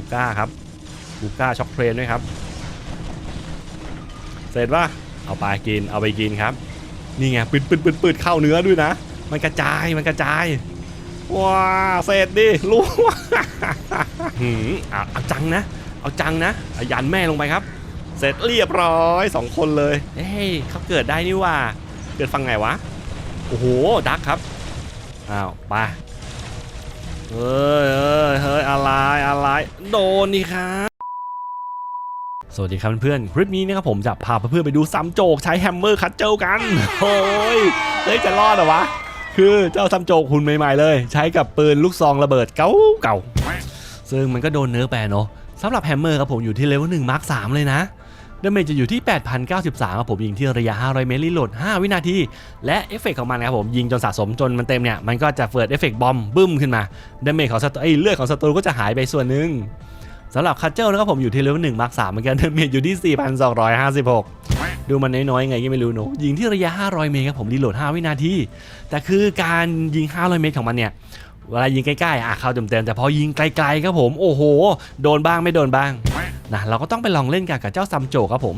บุก้าครับบุก้าช็อกเทรนด้วยครับ เสร็จป่ะเอาไปกินเอาไปกินครับ นี่ไงปืดปืดปืดปืดเข้าเนื้อด้วยนะ มันกระจายมันกระจายว้าเสร็จดิรู้หืมเอาจังนะ เอาจังนะเอายันแม่ลงไปครับ เสร็จเรียบร้อยสองคนเลยเฮ้ยเขาเกิดได้นี่ว่า เกิดฟังไงวะโอ้โหดักครับอ้าวไป เฮ้ยเฮ้ยเฮ้ยอะไรอะไรโดนนี่ครับสวัสดีครับเพื่อนๆคลิปนี้นะครับผมจะพาเพื่อนๆไปดูซัมโจกใช้แฮมเมอร์คัตเจิลกันโอ้ยเฮ้ยจะรอดเหรอวะคือเจ้าซัมโจกหุ่นใหม่ๆเลย ใช้กับปืนลูกซองระเบิดเก่าเก่าๆซึ่งมันก็โดนเนื้อแปรเนาะสำหรับแฮมเมอร์ครับผมอยู่ที่เลเวล1มาร์ค3เลยนะ ดาเมจจะอยู่ที่ 8,093ครับผมยิงที่ระยะ 500 เมตรรีโหลด 5 วินาที และเอฟเฟกต์ของมันนะครับผมยิงจนสะสมจนมันเต็มเนี่ย มันก็จะเฟิร์ดเอฟเฟกต์บอมบึ้มขึ้นมาดาเมจของศัตรูเอ้ยเลือดของศัตรูก็จะหายไปส่วนหนึ่งสำหรับคัตเจิลนะครับผมอยู่ที่เลเวล1มาร์ค3เหมือนกันดาเมจอยู่ที่ 4,256 ดูมันน้อยๆไงก็ไม่รู้เนอะยิงที่ระยะ 500 เมตรครับผมรีโหลด 5 วินาที แต่คือการยิง 500 เมตรของมันเนี่ยเวลายิงใกล้ๆอะเข้าเต็มๆแต่พอยิงไกลๆครับผมโอ้โห โดนบ้างไม่โดนบ้าง นะเราก็ต้องไปลองเล่นกันกับเจ้าซัมโจกครับผม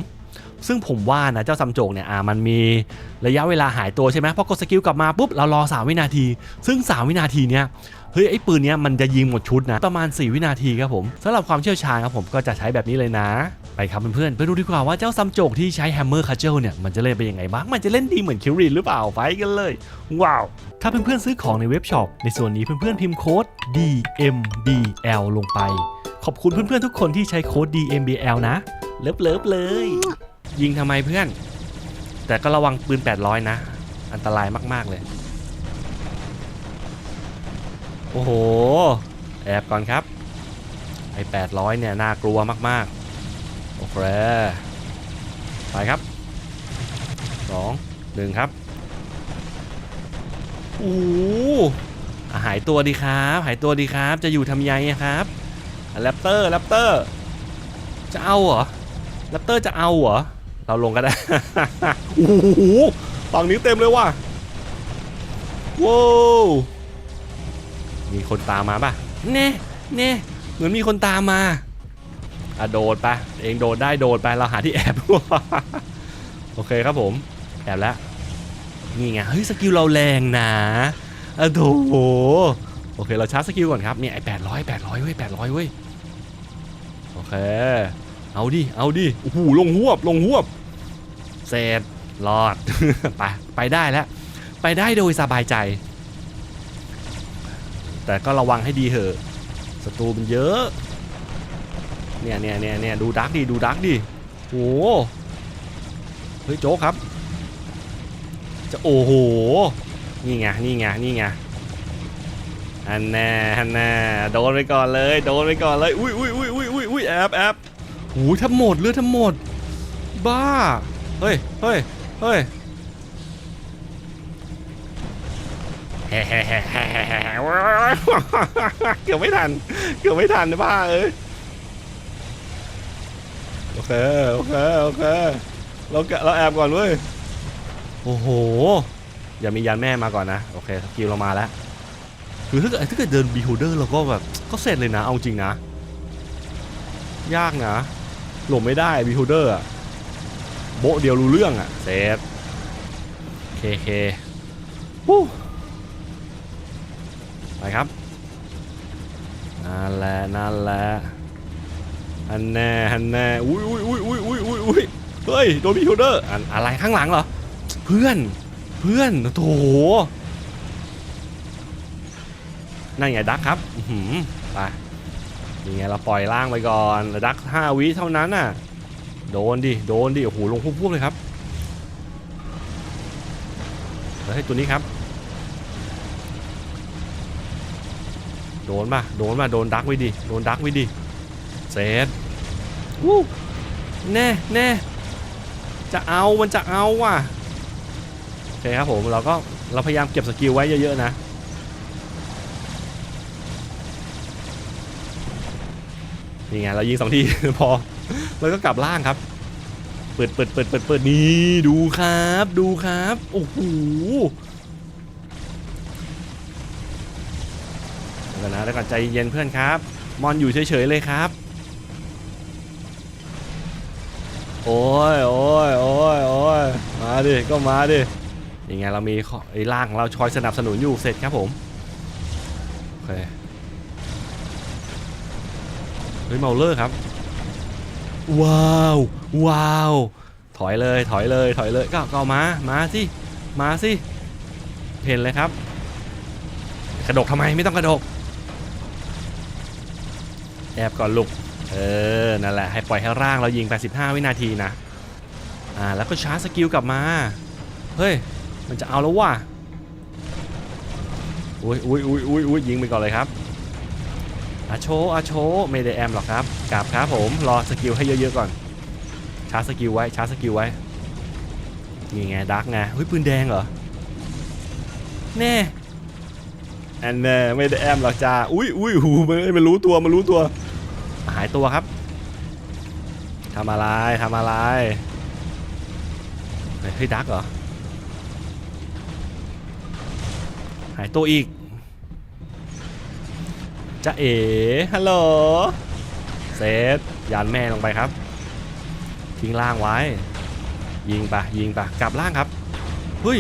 ซึ่งผมว่านะเจ้าซัมโจกเนี่ยอ่ามันมีระยะเวลาหายตัวใช่ไหมพอกดสกิลกลับมาปุ๊บเรารอ 3 วินาที ซึ่ง 3 วินาทีเนี้ยเฮ้ยไอ้ปืนเนี้ยมันจะยิงหมดชุดนะประมาณ 4 วินาทีครับผมสำหรับความเชี่ยวชาญครับผมก็จะใช้แบบนี้เลยนะไปครับเพื่อนๆไปดูดีกว่าว่าเจ้าซัมโจกที่ใช้แฮมเมอร์คัตเจิลเนี่ยมันจะเล่นเป็นยังไงบ้างมันจะเล่นดีเหมือนคิวรีนหรือเปล่าไปกันเลย ว้าว ถ้าเพื่อนๆซื้อของในเว็บช็อปในส่วนนี้เพื่อนๆพิมพ์โค้ด DMBL ลงไป ขอบคุณเพื่อนๆทุกคนที่ใช้โค้ด DMBL นะ เลิฟเลิฟเลย ยิงทำไมเพื่อน แต่ก็ระวังปืน 800 นะ อันตรายมากๆเลย โอ้โห แอบก่อนครับ ไอ้ 800 เนี่ย น่ากลัวมากๆ โอเค ไปครับ 2 1 ครับโอ้หอะหายตัวดีครับ หายตัวดีครับ จะอยู่ทำยัยครับ แรปเตอร์แรปเตอร์จะเอาเหรอแรปเตอร์จะเอาเหรอ เราลงก็ได้ โอ้โหฝั่งนี้เต็มเลยว่ะว้าวมีคนตามมาป่ะเน่เน่เหมือนมีคนตามมาอะโดดไปเองโดดได้โดดไปเราหาที่แอบ โอเคครับผม แอบแล้ว นี่ไง เฮ้ย สกิลเราแรงนะอะโถโอ เค เราชาร์จสกิลก่อนครับเนี่ยไอ้แปดร้อยแปดร้อยเว้ยแปดร้อยเว้ยโอเค เอาดิ เอาดิโอ้โหลงหวบ ลงหวบเสร็จรอด ไปไปได้แล้ว ไปได้โดยสบายใจ แต่ก็ระวังให้ดีเถอะศัตรูมันเยอะ เนี่ยเนี่ยเนี่ยเนี่ยดูดักดิดูดักดิโอ้เฮ้ยโจ๊กครับ จะโอ้โห นี่ไง นี่ไง นี่ไง อันแน่อันแน่โดนไปก่อนเลย โดนไปก่อนเลย อุ้ยอุ้ยอุ้ยอุ้ยอุ้ยอุ้ยแอบแอบโอ้ยทั้งหมดเลือดทั้งหมด บ้า เฮ้ยเฮ้ยเฮ้ยเกือบไม่ทัน เกือบไม่ทันนะบ้าเอ้ยโอเคโอเคโอเคเราแกเราแอบก่อนเว้ย โอ้โห อย่ามียันแม่มาก่อนนะ โอเคสกิลเรามาแล้ว คือถ้าเกิดถ้าเกิดเดินบีโฮเดอร์เราก็แบบก็เสร็จเลยนะเอาจริงนะ ยากนะ หลบไม่ได้บีโฮเดอร์อะโบเดียวรู้เรื่องอะเสร็จเคเควู้ไปครับนั่นแหละนั่นแหละอันแน่อันแน่อุ้ยอุ้ยอุ้ยอุ้ยอุ้ยอุ้ยอุ้ยเฮ้ยโดนบีโฮเดอร์อันอะไรข้างหลังเหรอเพื่อนเพื่อนโถ นั่นไงดักครับอื้อหือไปนี่ไงเราปล่อยล่างไปก่อนดักห้าวิเท่านั้นน่ะ โดนดิ โดนดิ โอ้โห ลงพุ่งๆเลยครับแล้วให้ตัวนี้ครับ โดนป่ะโดนป่ะโดนดักไว้ดิ โดนดักไว้ดิเสร็จวู้แน่แน่จะเอามันจะเอาว่ะโอเคครับผมเราก็เราพยายามเก็บสกิลไว้เยอะๆนะ นี่ไงเรายิงสองทีพอ แล้วก็กลับล่างครับ เปิดเปิดเปิดเปิดเปิดนี่ดูครับ ดูครับ โอ้โหเดี๋ยวนะเดี๋ยวก่อนใจเย็นเพื่อนครับ มอนอยู่เฉยๆเลยครับ โอ้ยโอ้ยโอ้ยโอ้ยมาดิ ก็มาดิยังไงเรามีไอ้ล่างของเราคอยสนับสนุนอยู่เสร็จครับผม โอเค ฮ้ยเมาเลอร์ครับ ว้าว ว้าว ถอยเลย ถอยเลย ถอยเลย ก็ก็เอามา มาสิ มาสิ เห็นเลยครับ กระดกทำไม ไม่ต้องกระดก แอบก่อนลูก เออ นั่นแหละ ให้ปล่อยให้ร่างเรายิง 85 วินาทีนะ อ่า แล้วก็ชาร์จสกิลกลับมา เฮ้ย มันจะเอาแล้วว่ะ อุ้ยอุ้ยอุ้ยอุ้ยอุ้ยยิงไปก่อนเลยครับ อาโชอาโชไม่ได้แอมหรอกครับกลับครับผมรอสกิลให้เยอะๆก่อนชาร์จสกิลไว้ชาร์จสกิลไว้นี่ไงดักไงเฮ้ยปืนแดงเหรอแน่อันแน่ไม่ได้แอมหรอกจ้าอุ้ยอุ้ยหูมันมันรู้ตัวมันรู้ตัว หายตัวครับทำอะไรทำอะไรเฮ้ยดักเหรอหายตัวอีก จะเอ๋ฮัลโหลเซตยานแม่ลงไปครับ ทิ้งล่างไว้ ยิงปะยิงปะกลับล่างครับเฮ้ย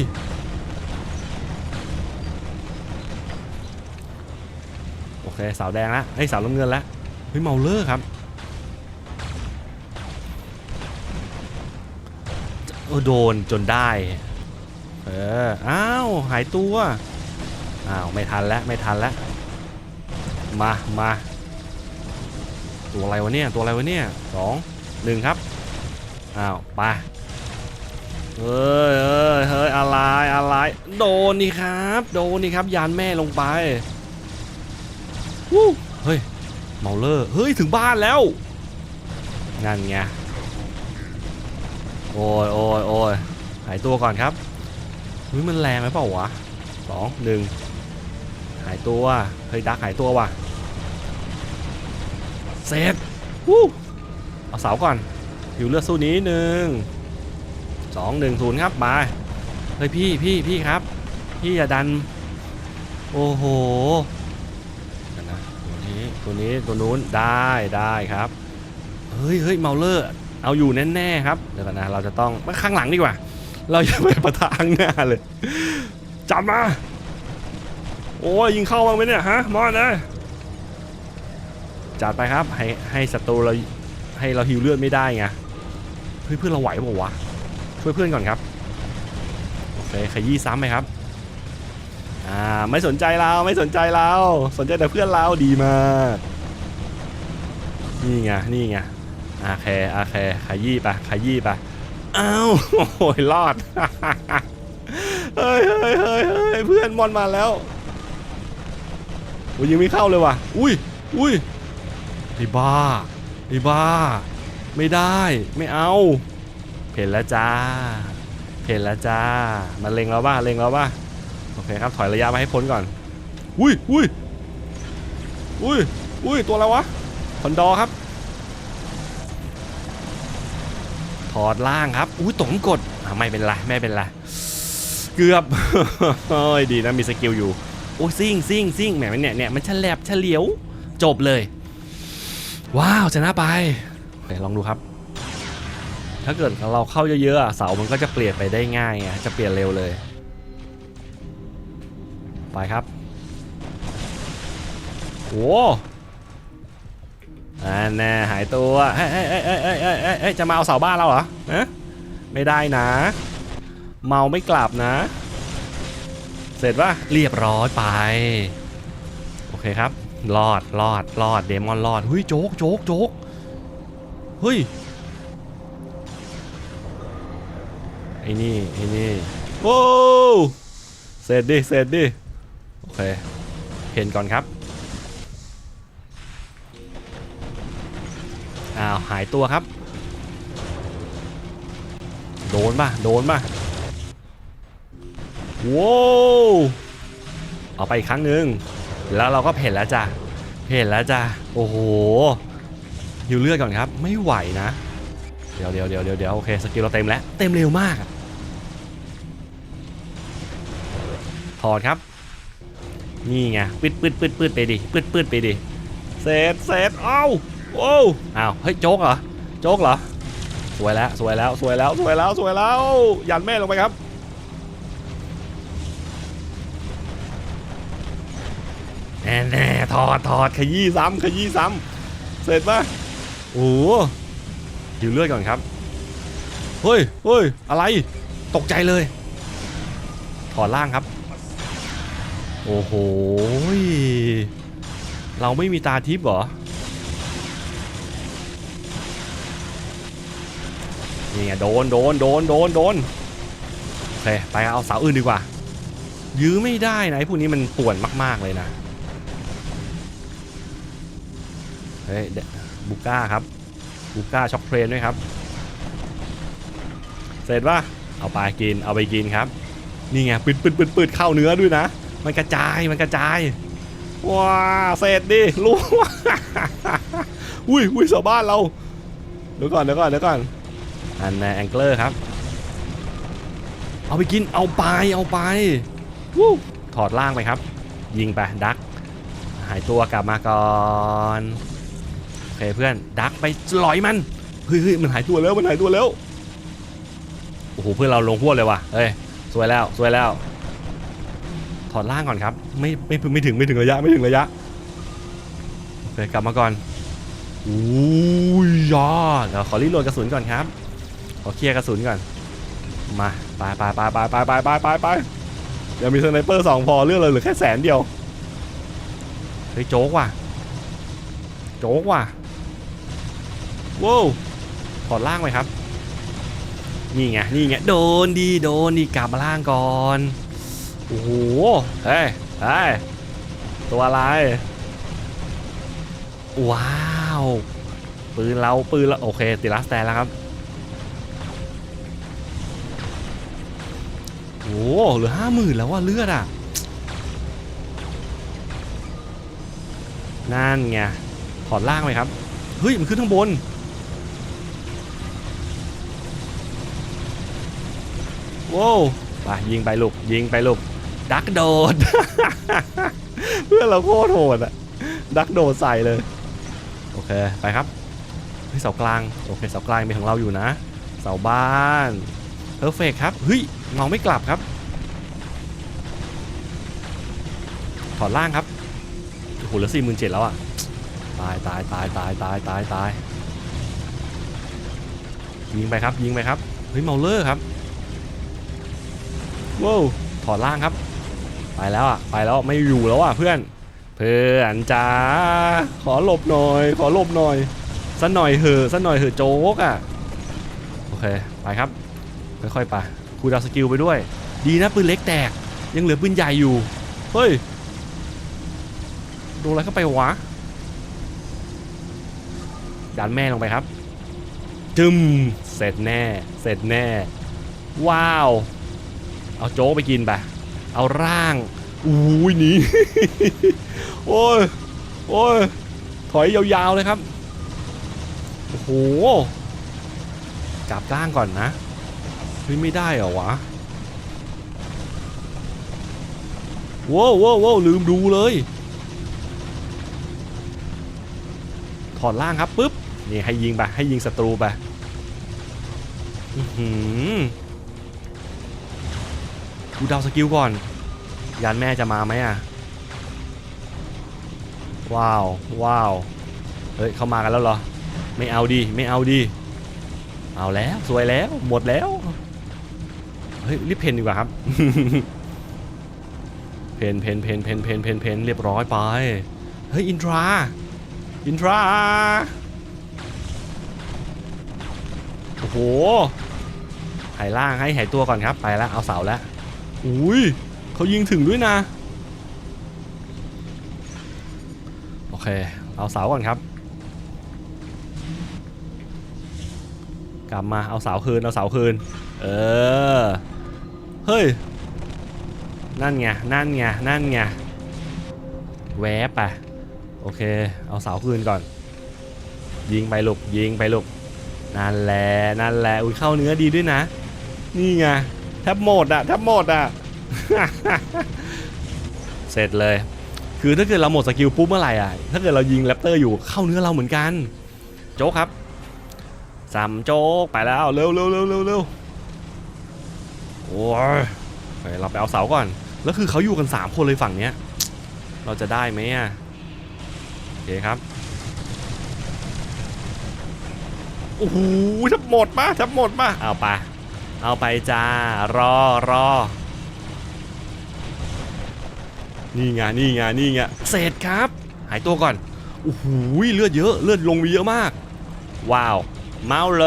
โอเคสาวแดงล้วไอ้ยสาน้ำเงินล้วเฮ้ยเมาเลอร์ครับโอ้โดนจนได้ เออ อ้าว หายตัว อ้าว ไม่ทันแล้ว ไม่ทันแล้ว มามาตัวอะไรวะเนี่ย ตัวอะไรวะเนี่ยสองหนึ่งครับ อ้าวไปเฮ้ยเฮ้ยเฮ้ยอะไรอะไร โดนนี่ครับ โดนนี่ครับ ยานแม่ลงไปวู้เฮ้ย เมาเลอร์ เฮ้ย ถึงบ้านแล้ว นั่นไง โอ้ยโอ้ยโอ้ยหายตัวก่อนครับเฮ้ยมันแรงไหมเปล่าวะสองหนึ่งายตัวเฮ้ยดักหายตัวว่ะเซฟวู้เอาเสาก่อนอยู่เลือดสู้นี้หนึ่งสองหนึ่งศูนย์ครับมาเฮ้ยพี่พี่พี่ครับ พี่อย่าดัน โอ้โหนะตัวนี้ตัวนี้ตัวนู้นได้ได้ครับเฮ้ยเฮ้ยเมาเลอร์เอาอยู่แน่ๆครับเดี๋ยวก่อนนะเราจะต้องมาข้างหลังดีกว่า เราอย่าไปประทะข้างหน้าเลยจับมา โอ้ยยิงเข้าบ้างไหมเนี่ยฮะมอนนะจัดไปครับให้ให้ศัตรูเราให้เราฮิวเลือดไม่ได้ไงเฮ้ยเพื่อนเราไหวเปล่าวะช่วยเพื่อนก่อนครับโอเคขยี้ซ้ำไหมครับอ่าไม่สนใจเราไม่สนใจเราสนใจแต่เพื่อนเราดีมากนี่ไงนี่ไงโอเคโอเคขยี้ไปขยี้ไปอ้าวโอ้ยรอดเฮ้ยเฮ้ยเฮ้ยเฮ้ยเพื่อนมอนมาแล้ว อ้ยยิงไม่เข้าเลยว่ะ อุ้ย อุ้ยไอ้บ้าไอ้บ้า ไม่ได้ ไม่เอาเห็นแล้วจ้าเห็นแล้วจ้ามาเล็งเราบ้าเล็งเราบ้าโอเคครับถอยระยะมาให้พ้นก่อน อุ้ยอุ้ยอุ้ยอุ้ยตัวอะไรวะคอนดอครับ ถอดล่างครับ อุ้ยตกกดไม่เป็นไรไม่เป็นไร เกือบ โอ้ยดีนะมีสกิลอยู่ โอ้ซิ่งซิ่งซิ่งแหมมันเนี่ยเนี่ยมันฉลับเฉลียว จบเลย ว้าวชนะไปไดี๋ลองดูครับ ถ้าเกิดเราเข้าเยอะๆเสามันก็จะเปลี่ยนไปได้ง่ายไงจะเปลี่ยนเร็วเลย ไปครับโอ้อนน่หายตัวเอ้ยเอ้ยเอ้ยเอ้ยเอ้ยเอ้จะมาเอาเสาบ้านเราเหรอฮะไม่ได้นะ เมาไม่กลับนะ เสร็จป่ะเรียบร้อยไป โอเคครับ รอดรอดรอดเดมอนรอดเฮ้ยโจ๊กโจ๊กโจ๊กเฮ้ยไอ้นี่ไอ้นี่โอ้เสร็จดิเสร็จดิโอเคเห็นก่อนครับอ้าวหายตัวครับ โดนป่ะโดนป่ะ ว้าวเอาไปอีกครั้งหนึ่งแล้วเราก็เพ่นแล้วจ้ะเพ่นแล้วจ้ะโอ้โหหิวเลือดก่อนครับ ไม่ไหวนะ เดี๋ยวเดี๋ยวเดี๋ยวเดี๋ยวโอเคสกิลเราเต็มแล้ว เต็มเร็วมากถอดครับ นี่ไงปืดปืดปืดปืดไปดิปืดปืดไปดิเสร็จเสร็จเอ้าโอ้วอ้าวเฮ้ยโจ๊กเหรอโจ๊กเหรอสวยแล้วสวยแล้วสวยแล้วสวยแล้วสวยแล้วยันแม่ลงไปครับ แน่แน่ๆถอดถอดขยี้ซ้ำขยี้ซ้ำเสร็จปะโอ้โหหิวเลือดก่อนครับ เฮ้ยเฮ้ยอะไร ตกใจเลย ถอดล่างครับ โอ้โห เราไม่มีตาทิพย์เหรอ นี่ไงโดนโดนโดนโดนโดนโอเคไปเอาเสาอื่นดีกว่า ยื้อไม่ได้นะไอ้พวกนี้มันป่วนมาก ๆ เลยนะ เฮ้ยบูก้าครับบูก้าช็อกเทรนด้วยครับ เสร็จป่ะเอาไปกินเอาไปกินครับ นี่ไงปืดปืดปืดปืดเข้าเนื้อด้วยนะ มันกระจายมันกระจายว้าเสร็จดิรู้อุ้ยอุ้ยชาวบ้านเราเดี๋ยวก่อนเดี๋ยวก่อนเดี๋ยวก่อนอันแนแองเกอร์ครับ เอาไปกินเอาไปเอาไปวู้ถอดล่างไปครับ ยิงไปดัก หายตัวกลับมาก่อน อเคเพื่อนดักไปลอยมันเฮ้ยมันหายตัวแล้วมันหายตัวแล้วโอ้โหเพื่อนเราลงพวดเลยว่ะเฮ้ยสวยแล้วสวยแล้ว ถอดล่างก่อนครับ ไม่ไม่ไม่ถึงไม่ถึงระยะไม่ถึงระยะโอเคกลับมาก่อนอู้ยยอดเดี๋ยวขอรีโหลดกระสุนก่อนครับขอเคลียร์กระสุนก่อนมาไปไปไปไปไปไปไปไปไปเดี๋ยวมีสไนเปอร์สองพอเลือกเลยเหลือแค่แสนเดียวเฮ้ยโจ๊กว่ะโจ๊กว่ะ ว้าวถอดล่างไปครับ นี่ไง นี่ไง โดนดี โดนดีกลับมาล่างก่อน โอ้โห เฮ้ยเฮ้ยตัวอะไร ว้าว ปืนเราปืนเราโอเค ติลัสแตนแล้วครับ โอ้โหเหลือห้าหมื่นแล้วว่าเลือดอะ นั่นไงถอดล่างเลยครับ เฮ้ย มันขึ้นข้างบน ว้าวไปยิงไปลูกยิงไปลูกดักโดด เพื่อนเราโคตรโหดอะดักโดดใส่เลย โอเคไปครับเฮ้ยเสากลางโอเคเสากลางเป็นของเราอยู่นะ เสาบ้านเพอร์เฟกครับเฮ้ยเงาไม่กลับครับ ถอดล่างครับโอ้โหเหลือสี่หมื่นเจ็ดแล้วอะตายตายตายตายตายตายตายยิงไปครับยิงไปครับเฮ้ยเมาเลอร์ครับ ว้าวถอดล่างครับ ไปแล้วอะไปแล้วไม่อยู่แล้วอะเพื่อน เพื่อนจ้าขอหลบหน่อย ขอหลบหน่อยสักหน่อยเหอะสักหน่อยเหอะโจ๊กอะโอเคไปครับค่อยๆไปคูดาวสกิลไปด้วย ดีนะปืนเล็กแตก ยังเหลือปืนใหญ่อยู่เฮ้ยโดนอะไรเข้าไปวะดันแม่ลงไปครับ จึมเสร็จแน่ เสร็จแน่ ว้าว เอาโจ๊กไปกินไปเอาร่างอุ้ยหนีโอ้ยโอ้ยถอยยาวๆเลยครับโอ้โหจับร่างก่อนนะเฮ้ยไม่ได้เหรอวะว้าวว้าวว้าวลืมดูเลยถอดล่างครับปุ๊บนี่ให้ยิงไปให้ยิงศัตรูไปอือหือ ดูดาวสกิลก่อนยานแม่จะมาไหมอะ ว้าว ว้าว เฮ้ย เข้ามากันแล้วเหรอ ไม่เอาดี ไม่เอาดี เอาแล้ว สวยแล้ว หมดแล้ว เฮ้ย รีบเพนดีกว่าครับ เพนเพนเพนเพนเพนเพนเพนเรียบร้อยไป เฮ้ย อินทรา อินทรา โอ้โหหายล่างให้หายตัวก่อนครับ ไปแล้ว เอาเสาแล้ว อุ้ยเขายิงถึงด้วยนะ โอเค เอาเสาก่อนครับ กลับมาเอาเสาคืน เอาเสาคืน เออ เฮ้ย นั่นไง นั่นไง นั่นไง แวบไปโอเค เอาเสาคืนก่อน ยิงไปลูกยิงไปลูกนั่นแหละ นั่นแหละ อุ้ยเข้าเนื้อดีด้วยนะ นี่ไง แทบหมดอะแทบหมดอะเสร็จเลย คือถ้าเกิดเราหมดสกิลปุ๊บเมื่อไหร่อะ ถ้าเกิดเรายิงแรปเตอร์อยู่เข้าเนื้อเราเหมือนกัน โจ๊กครับสามโจ๊กไปแล้วเร็วเร็วเร็วเร็วเร็วโอ้ยเราไปเอาเสาก่อน แล้วคือเขาอยู่กัน 3 คนเลยฝั่งเนี้ย เราจะได้ไหมอะโอเคครับโอ้โหจะหมดปะจะหมดปะเอาไป เอาไปจ้ารอรอนี่ไงนี่ไงนี่ไงเสร็จครับ หายตัวก่อนโอ้โหเลือดเยอะเลือดลงไปเยอะมาก ว้าวเมาเล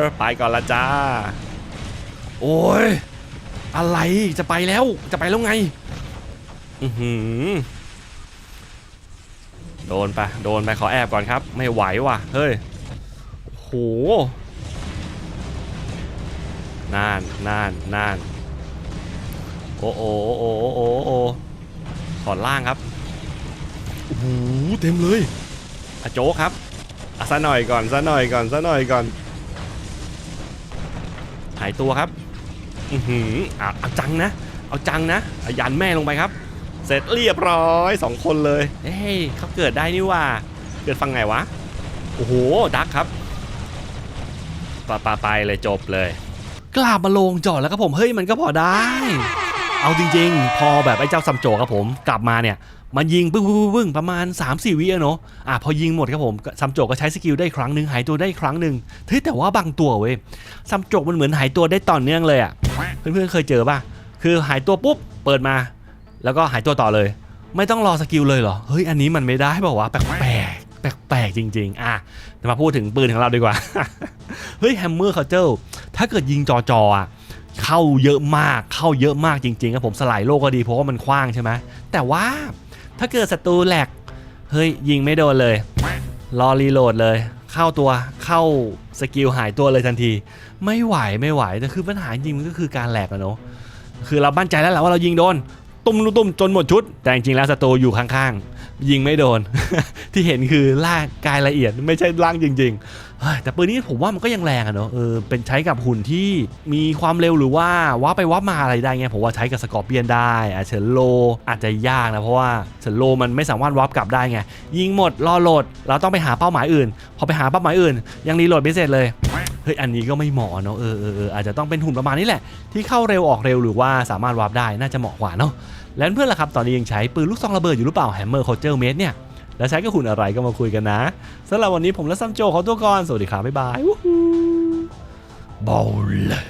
ยไปก่อนละจ้า โอ้ยอะไรจะไปแล้วจะไปแล้วไงอือหือโดนไปโดนไปขอแอบก่อนครับ ไม่ไหวว่ะเฮ้ยโอ้โห นานนานนานโอ้โอ้โอ้โอ้โอ้โอ้ถอนล่างครับโอ้โหเต็มเลยอะโจ๊กครับอะซะหน่อยก่อนซะหน่อยก่อนซะหน่อยก่อนหายตัวครับอือหืออะเอาจังนะ เอาจังนะเอายันแม่ลงไปครับ เสร็จเรียบร้อยสองคนเลยเฮ้ยเขาเกิดได้นี่ว่า เกิดฟังไงวะโอ้โหดักครับปาปาไปเลยจบเลย กลับมาลงจอดแล้วครับผมเฮ้ยมันก็พอได้ เอาจริงๆ พอแบบไอ้เจ้าซัมโจครับผมกลับมาเนี่ยมันยิงปึ้งปึ้งปึ้งประมาณ 3-4 วิอะเนาะอะพอยิงหมดครับผมซัมโจก็ใช้สกิลได้ครั้งหนึ่งหายตัวได้ครั้งหนึ่งเฮ้ยแต่ว่าบางตัวเว้ยซัมโจมันเหมือนหายตัวได้ต่อเนื่องเลยอะเพื่อนๆเคยเจอป่ะคือหายตัวปุ๊บเปิดมา แล้วก็หายตัวต่อเลย ไม่ต้องรอสกิลเลยเหรอเฮ้ยอันนี้มันไม่ได้บอกว่าวะแปลกแปลกจริง ๆ อะมาพูดถึงปืนของเราดีกว่า เฮ้ยแฮมเมอร์เขาเจ้า ถ้าเกิดยิงจอจอเข้าเยอะมากเข้าเยอะมากจริงๆครับผมสลายโลกก็ดีเพราะว่ามันคว้างใช่ไหมแต่ว่าถ้าเกิดศัตรูแหลกเฮ้ยยิงไม่โดนเลย รอรีโหลดเลย เข้าตัวเข้าสกิลหายตัวเลยทันที ไม่ไหวไม่ไหวแต่คือปัญหาจริงมันก็คือการแหลกอะเนาะคือเรามั่นใจแล้วแหละว่าเรายิงโดนตุ้มตุ้มจนหมดชุด แต่จริงๆแล้วศัตรูอยู่ข้างๆ ยิงไม่โดน ที่เห็นคือล่างกายละเอียดไม่ใช่ล่างจริง ๆ แต่ปืนนี้ผมว่ามันก็ยังแรงอะเนาะเออเป็นใช้กับหุ่นที่มีความเร็วหรือว่าว่าไปว่ามาอะไรได้ไงผมว่าใช้กับสกอร์เปียนได้อะเฉินโลอาจจะยากนะเพราะว่าเฉินโลมันไม่สามารถวับกลับได้ไงยิงหมดรอโหลด เราต้องไปหาเป้าหมายอื่น พอไปหาเป้าหมายอื่น ยังรีโหลดไม่เสร็จเลยเฮ้ยอันนี้ก็ไม่เหมาะเนาะเออเออเอออาจจะต้องเป็นหุ่นประมาณนี้แหละ ที่เข้าเร็วออกเร็วหรือว่าสามารถวับได้น่าจะเหมาะกว่าเนาะแล้วเพื่อนล่ะครับตอนนี้ยังใช้ปืนลูกซองระเบิดอยู่หรือเปล่าแฮมเมอร์โคเจอร์เมดเนี่ย แล้วใช้กับหุ่นอะไรก็มาคุยกันนะสำหรับวันนี้ผมและซัมโจขอตัวก่อน สวัสดีครับบ๊ายบายวู้ฮู้บาเลย